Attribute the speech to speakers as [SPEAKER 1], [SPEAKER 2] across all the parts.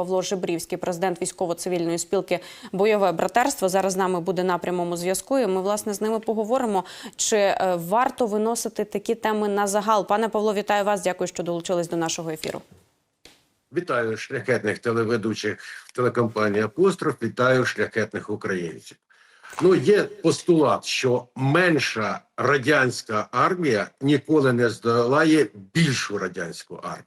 [SPEAKER 1] Павло Жебрівський, президент військово-цивільної спілки Бойове братерство. Зараз з нами буде на прямому зв'язку. І ми власне з ними поговоримо. Чи е, варто виносити такі теми на загал? Пане Павло, вітаю вас. Дякую, що долучились до нашого ефіру.
[SPEAKER 2] Вітаю шляхетних телеведучих телекомпанії Апостроф. Вітаю шляхетних українців. Ну, є постулат, що менша радянська армія ніколи не здолає більшу радянську армію.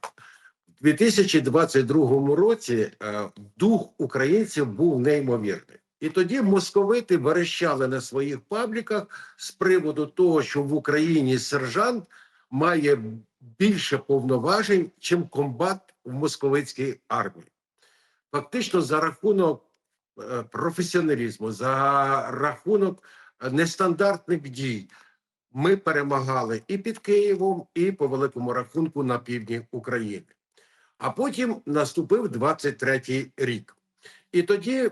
[SPEAKER 2] У 2022 році е, дух українців був неймовірний. І тоді московити верещали на своїх пабліках з приводу того, що в Україні сержант має більше повноважень, чим комбат в московицькій армії. Фактично, за рахунок е, професіоналізму, за рахунок нестандартних дій, ми перемагали і під Києвом, і по великому рахунку на півдні України. А потім наступив 23-й рік. І тоді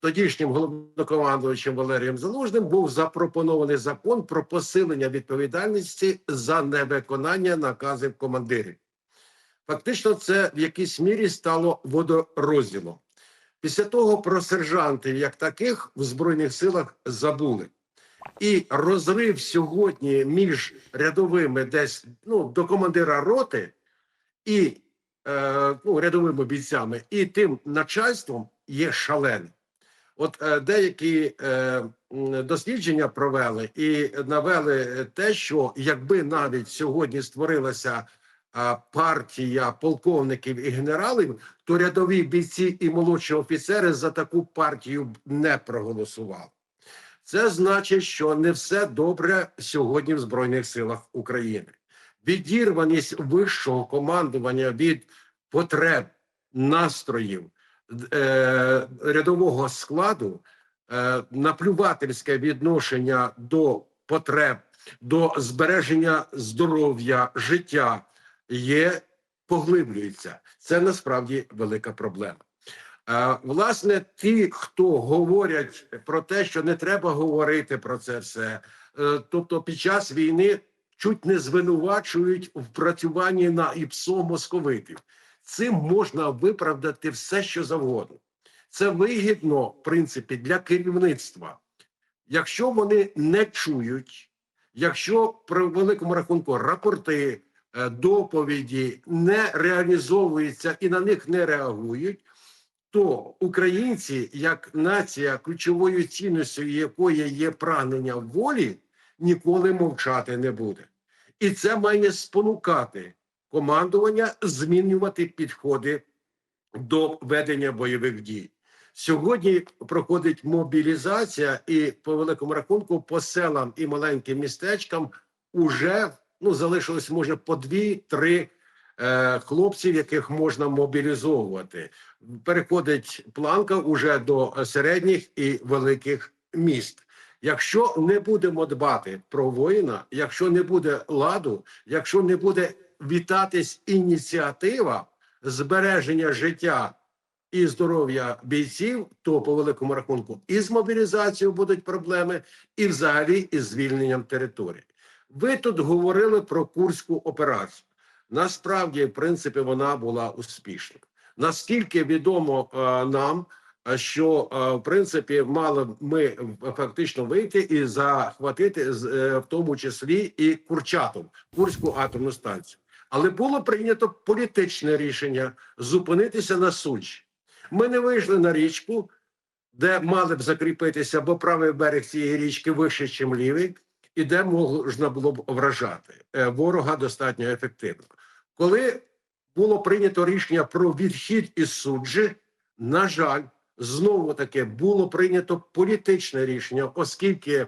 [SPEAKER 2] тодішнім головнокомандувачем Валерієм Залужним був запропонований закон про посилення відповідальності за невиконання наказів командирів. Фактично, це в якійсь мірі стало водорозділом. Після того про сержантів, як таких, в Збройних силах забули. І розрив сьогодні між рядовими, десь ну, до командира роти і ну, рядовими бійцями, і тим начальством є шалений. От е, деякі е, дослідження провели і навели те, що якби навіть сьогодні створилася партія полковників і генералів, то рядові бійці і молодші офіцери за таку партію не проголосували. Це значить, що не все добре сьогодні в Збройних силах України. Відірваність вищого командування від потреб, настроїв е, рядового складу, е, наплювательське відношення до потреб, до збереження здоров'я, життя є поглиблюється. Це насправді велика проблема. Е, власне, ті, хто говорять про те, що не треба говорити про це все, е, тобто під час війни чуть не звинувачують в працюванні на ІПСО московитів. Цим можна виправдати все, що завгодно. Це вигідно, в принципі, для керівництва. Якщо вони не чують, якщо при великому рахунку рапорти, е, доповіді не реалізовуються і на них не реагують, то українці, як нація, ключовою цінністю якої є прагнення волі, ніколи мовчати не буде. І це має спонукати командування змінювати підходи до ведення бойових дій. Сьогодні проходить мобілізація, і по великому рахунку по селам і маленьким містечкам уже ну залишилось може по дві-три е, хлопців, яких можна мобілізовувати. Переходить планка уже до середніх і великих міст. Якщо не будемо дбати про воїна, якщо не буде ладу, якщо не буде вітатись ініціатива збереження життя і здоров'я бійців, то по великому рахунку і з мобілізацією будуть проблеми, і взагалі із звільненням території. Ви тут говорили про курську операцію. Насправді, в принципі, вона була успішною. Наскільки відомо е, нам, що е, в принципі мали б ми фактично вийти і захватити е, в тому числі і Курчатов, Курську атомну станцію. Але було прийнято політичне рішення зупинитися на Сучі. Ми не вийшли на річку, де мали б закріпитися, бо правий берег цієї річки вище, ніж лівий, і де можна було б вражати е, ворога достатньо ефективно. Коли було прийнято рішення про відхід із суджі, на жаль, знову таки було прийнято політичне рішення, оскільки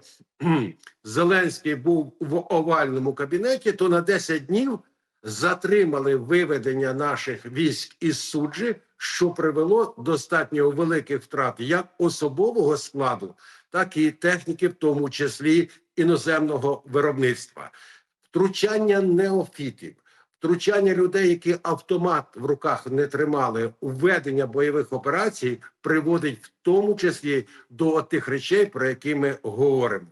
[SPEAKER 2] Зеленський був в овальному кабінеті, то на 10 днів затримали виведення наших військ із суджі, що привело достатньо великих втрат як особового складу, так і техніки, в тому числі іноземного виробництва, втручання неофітів, втручання людей, які автомат в руках не тримали, введення бойових операцій, приводить в тому числі до тих речей, про які ми говоримо.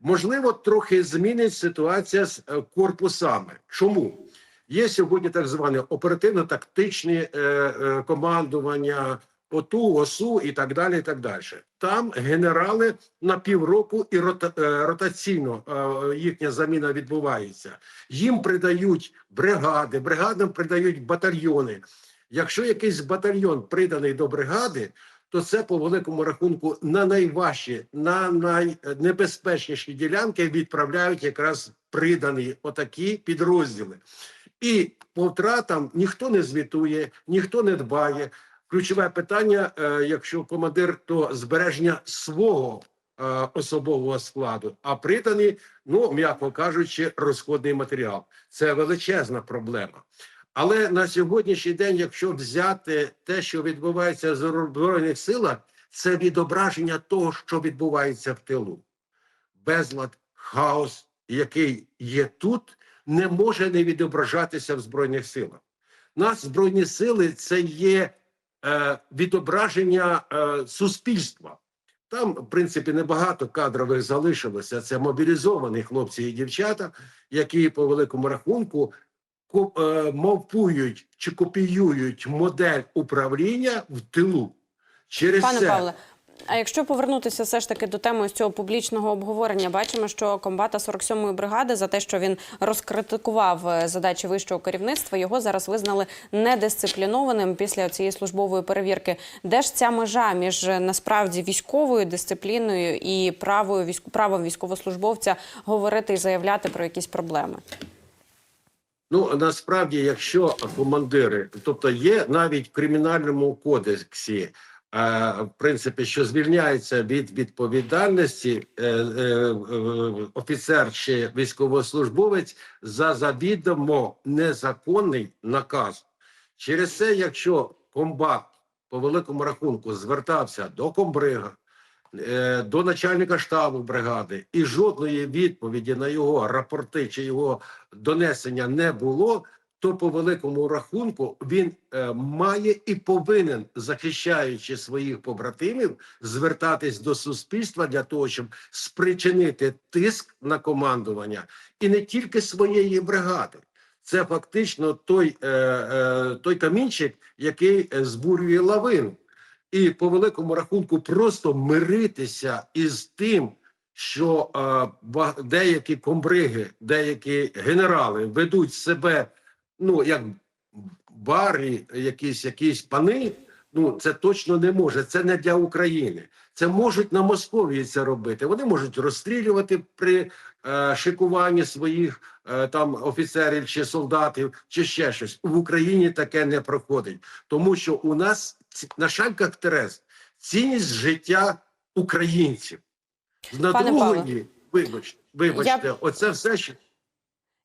[SPEAKER 2] Можливо, трохи змінить ситуація з е, корпусами. Чому? Є сьогодні так зване оперативно-тактичне е, командування, ОТУ, ОСУ і так далі. І так далі. Там генерали на півроку і рота, е, ротаційно е, їхня заміна відбувається. Їм придають бригади, бригадам придають батальйони. Якщо якийсь батальйон приданий до бригади, то це по великому рахунку на найважчі, на найнебезпечніші ділянки відправляють якраз придані отакі підрозділи. І по втратам ніхто не звітує, ніхто не дбає. Ключове питання, е, якщо командир, то збереження свого е, особового складу, а приданий, ну м'яко кажучи, розходний матеріал. Це величезна проблема. Але на сьогоднішній день, якщо взяти те, що відбувається в збройних силах, це відображення того, що відбувається в тилу. Безлад, хаос, який є тут, не може не відображатися в збройних силах. Нас збройні сили це є відображення е, суспільства. Там, в принципі, небагато кадрових залишилося. Це мобілізовані хлопці і дівчата, які по великому рахунку е, мовпують чи копіюють модель управління в тилу. Через
[SPEAKER 1] Пане
[SPEAKER 2] це
[SPEAKER 1] Павле, а якщо повернутися все ж таки до теми цього публічного обговорення, бачимо, що комбата 47-ї бригади за те, що він розкритикував е, задачі вищого керівництва, його зараз визнали недисциплінованим після цієї службової перевірки. Де ж ця межа між е, насправді військовою дисципліною і правою правом військовослужбовця говорити і заявляти про якісь проблеми?
[SPEAKER 2] Ну насправді, якщо командири, тобто є навіть в кримінальному кодексі, в принципі, що звільняється від відповідальності е, е, офіцер чи військовослужбовець за завідомо незаконний наказ. Через це, якщо комбат по великому рахунку звертався до комбрига, е, до начальника штабу бригади, і жодної відповіді на його рапорти чи його донесення не було, то по великому рахунку він е, має і повинен, захищаючи своїх побратимів, звертатись до суспільства для того, щоб спричинити тиск на командування і не тільки своєї бригади. Це фактично той, е, е, той камінчик, який е, збурює лавину. І по великому рахунку просто миритися із тим, що е, деякі комбриги, деякі генерали ведуть себе, ну як барі, якісь якісь пани. Ну це точно не може. Це не для України. Це можуть на Московії це робити. Вони можуть розстрілювати при е, шикуванні своїх е, там офіцерів чи солдатів, чи ще щось. В Україні таке не проходить, тому що у нас на шальках Терез цінність життя українців. На другої, вибачте, вибачте, оце все що.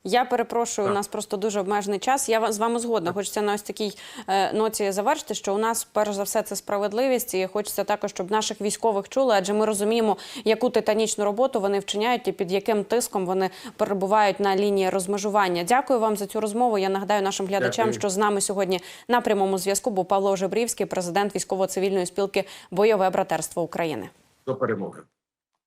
[SPEAKER 1] Я перепрошую,
[SPEAKER 2] Так.
[SPEAKER 1] у нас просто дуже обмежений час. Я з вами згодна. Хочеться на ось такій е, ноті завершити, що у нас перш за все це справедливість, і хочеться також, щоб наших військових чули, адже ми розуміємо, яку титанічну роботу вони вчиняють і під яким тиском вони перебувають на лінії розмежування. Дякую вам за цю розмову. Я нагадаю нашим глядачам,
[SPEAKER 2] Дякую.
[SPEAKER 1] що з нами сьогодні на прямому зв'язку був Павло Жебрівський, президент військово-цивільної спілки Бойове братерство України.
[SPEAKER 2] До перемоги.